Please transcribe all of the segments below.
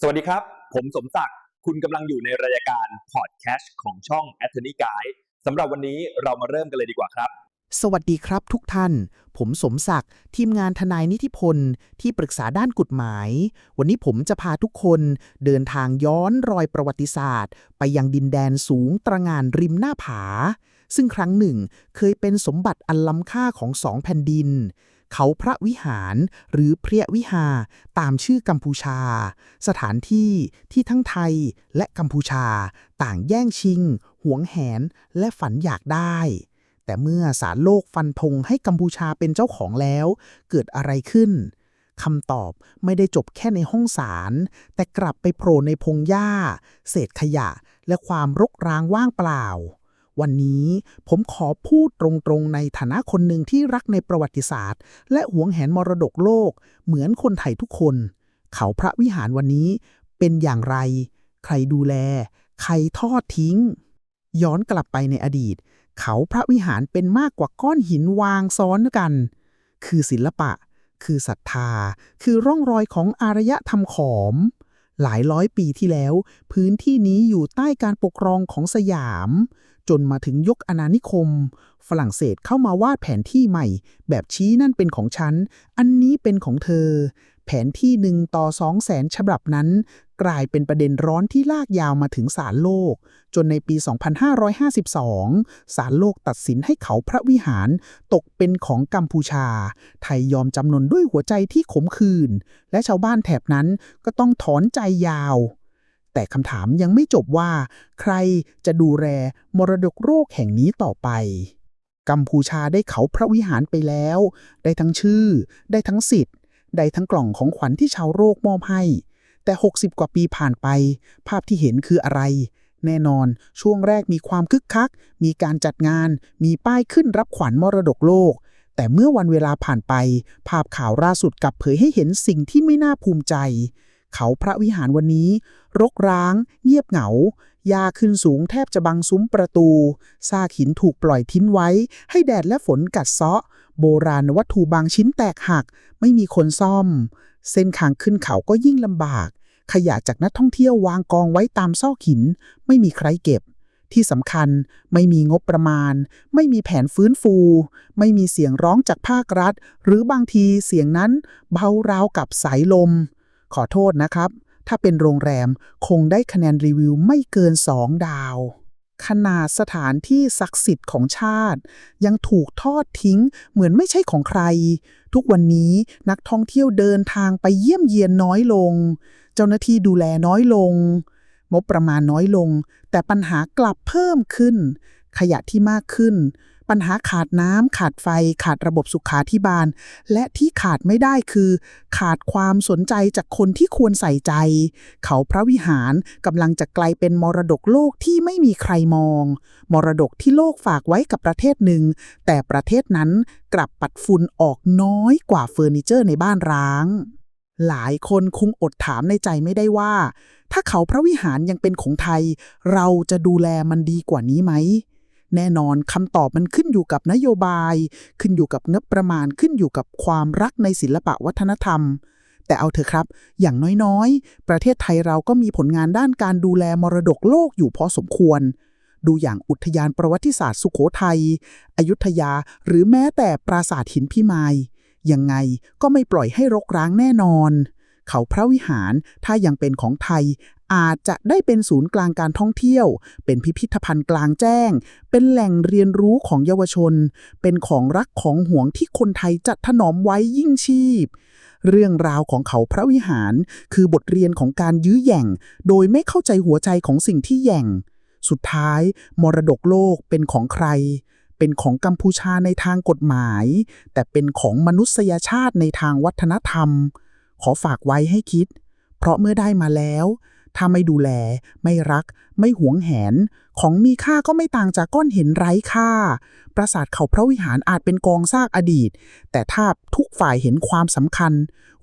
สวัสดีครับ ผมสมศักดิ์ คุณกำลังอยู่ในรายการพอดแคสต์ของช่อง a t t o r n e y Guide สำหรับวันนี้เรามาเริ่มกันเลยดีกว่าครับ สวัสดีครับทุกท่าน ผมสมศักดิ์ ทีมงานทนายนิติพล ที่ปรึกษาด้านกฎหมาย วันนี้ผมจะพาทุกคนเดินทางย้อนรอยประวัติศาสตร์ ไปยังดินแดนสูงตระงานริมหน้าผา ซึ่งครั้งหนึ่งเคยเป็นสมบัติอันล้ำค่าของสองแผ่นดิน เขาพระวิหารหรือเพรียวิหาตามชื่อกัมพูชา สถานที่ที่ทั้งไทยและกัมพูชาต่างแย่งชิง หวงแหน และฝันอยากได้ แต่เมื่อศาลโลกฟันธงให้กัมพูชาเป็นเจ้าของแล้ว เกิดอะไรขึ้นคำตอบไม่ได้จบแค่ในห้องศาลแต่กลับไปโผล่ในพงหญ้า เศษขยะ และความรกร้างว่างเปล่า วันนี้ผมขอพูดตรงๆในฐานะคนหนึ่งที่รักในประวัติศาสตร์ และหวงแหนมรดกโลก เหมือนคนไทยทุกคน เขาพระวิหารวันนี้เป็นอย่างไร ใครดูแล ใครทอดทิ้ง ย้อนกลับไปในอดีต เขาพระวิหารเป็นมากกว่าก้อนหินวางซ้อนกัน คือศิลปะ คือศรัทธา คือร่องรอยของอารยธรรมขอม หลายร้อยปีที่แล้ว พื้นที่นี้อยู่ใต้การปกครองของสยาม จนมาถึงยกอาณานิคม ฝรั่งเศสเข้ามาวาดแผนที่ใหม่ แบบชี้นั่นเป็นของฉัน อันนี้เป็นของเธอ แผนที่หนึ่งต่อสองแสนฉบับนั้น กลายเป็นประเด็นร้อนที่ลากยาวมาถึงศาลโลก จนในปี 2552 ศาลโลกตัดสินให้เขาพระวิหารตกเป็นของกัมพูชา ไทยยอมจำนนด้วยหัวใจที่ขมขื่นและชาวบ้านแถบนั้นก็ต้องถอนใจยาว แต่คำถามยังไม่จบว่า ใครจะดูแลมรดกโลกแห่งนี้ต่อไป กัมพูชาได้เขาพระวิหารไปแล้ว ได้ทั้งชื่อ ได้ทั้งสิทธิ์ ได้ทั้งกล่องของขวัญที่ชาวโลกมอบให้ แต่ 60 กว่าปีผ่านไป ภาพที่เห็นคืออะไร แน่นอนช่วงแรกมีความคึกคัก มีการจัดงาน มีป้ายขึ้นรับขวัญมรดกโลกแต่เมื่อวันเวลาผ่านไป ภาพข่าวล่าสุดกลับเผยให้เห็นสิ่งที่ไม่น่าภูมิใจ เขาพระวิหารวันนี้ รกร้าง เงียบเหงา ยาขึ้นสูงแทบจะบังซุ้มประตูซากหินถูกปล่อยทิ้งไว้ ให้แดดและฝนกัดเซาะ โบราณวัตถุบางชิ้นแตกหัก ไม่มีคนซ่อม เส้นทางขึ้นเขาก็ยิ่งลำบาก ขยะจากนักท่องเที่ยววางกองไว้ตามซอกหิน ไม่มีใครเก็บที่สำคัญไม่มีงบประมาณ ไม่มีแผนฟื้นฟู ไม่มีเสียงร้องจากภาครัฐ หรือบางทีเสียงนั้นเบาราวกับสายลม ขอโทษนะครับ ถ้าเป็นโรงแรมคงได้คะแนนรีวิวไม่เกิน 2 ดาว ขนาดสถานที่ศักดิ์สิทธิ์ของชาติ ยังถูกทอดทิ้งเหมือนไม่ใช่ของใคร ทุกวันนี้นักท่องเที่ยวเดินทางไปเยี่ยมเยียนน้อยลง เจ้าหน้าที่ดูแลน้อยลงงบประมาณน้อยลง แต่ปัญหากลับเพิ่มขึ้น ขยะที่มากขึ้น ปัญหาขาดน้ำขาดไฟ ขาดระบบสุขาธิบาล และที่ขาดไม่ได้คือ ขาดความสนใจจากคนที่ควรใส่ใจ เขาพระวิหารกำลังจะกลายเป็นมรดกโลกที่ไม่มีใครมอง มรดกที่โลกฝากไว้กับประเทศหนึ่ง แต่ประเทศนั้นกลับปัดฝุ่นออกน้อยกว่าเฟอร์นิเจอร์ในบ้านร้างหลายคนคงอดถามในใจไม่ได้ว่า ถ้าเขาพระวิหารยังเป็นของไทย เราจะดูแลมันดีกว่านี้ไหม แน่นอนคำตอบมันขึ้นอยู่กับนโยบาย ขึ้นอยู่กับงบประมาณขึ้นอยู่กับความรักในศิลปะวัฒนธรรม แต่เอาเถอะครับ อย่างน้อยๆ ประเทศไทยเราก็มีผลงานด้านการดูแลมรดกโลกอยู่พอสมควร ดูอย่างอุทยานประวัติศาสตร์สุโขทัย อยุธยา หรือแม้แต่ปราสาทหินพิมาย ยังไงก็ไม่ปล่อยให้รกร้างแน่นอนเขาพระวิหารถ้ายังเป็นของไทย อาจจะได้เป็นศูนย์กลางการท่องเที่ยว เป็นพิพิธภัณฑ์กลางแจ้ง เป็นแหล่งเรียนรู้ของเยาวชน เป็นของรักของห่วงที่คนไทยจัดถนอมไว้ยิ่งชีพ เรื่องราวของเขาพระวิหาร คือบทเรียนของการยื้อแย่ง โดยไม่เข้าใจหัวใจของสิ่งที่แย่ง สุดท้าย มรดกโลกเป็นของใคร เป็นของกัมพูชาในทางกฎหมาย แต่เป็นของมนุษยชาติในทางวัฒนธรรม ขอฝากไว้ให้คิด เพราะเมื่อได้มาแล้ว ถ้าไม่ดูแล ไม่รัก ไม่หวงแหน ของมีค่าก็ไม่ต่างจากก้อนหินไร้ค่า ปราสาทเขาพระวิหารอาจเป็นกองซากอดีต แต่ถ้าทุกฝ่ายเห็นความสำคัญ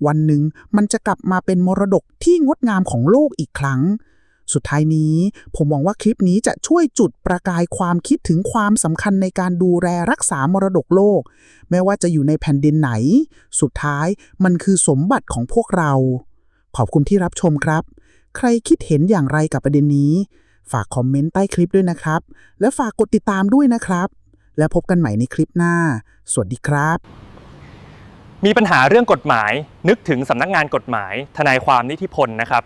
วันหนึ่งมันจะกลับมาเป็นมรดกที่งดงามของโลกอีกครั้ง สุดท้ายนี้ ผมหวังว่าคลิปนี้จะช่วยจุดประกายความคิดถึงความสำคัญในการดูแลรักษามรดกโลก ไม่ว่าจะอยู่ในแผ่นดินไหน สุดท้ายมันคือสมบัติของพวกเรา ขอบคุณที่รับชมครับ ใครคิดเห็นอย่างไรกับประเด็นนี้ ฝากคอมเมนต์ใต้คลิปด้วยนะครับ และฝากกดติดตามด้วยนะครับ แล้วพบกันใหม่ในคลิปหน้า สวัสดีครับ มีปัญหาเรื่องกฎหมาย นึกถึงสำนักงานกฎหมาย ทนายความนิธิพลนะครับ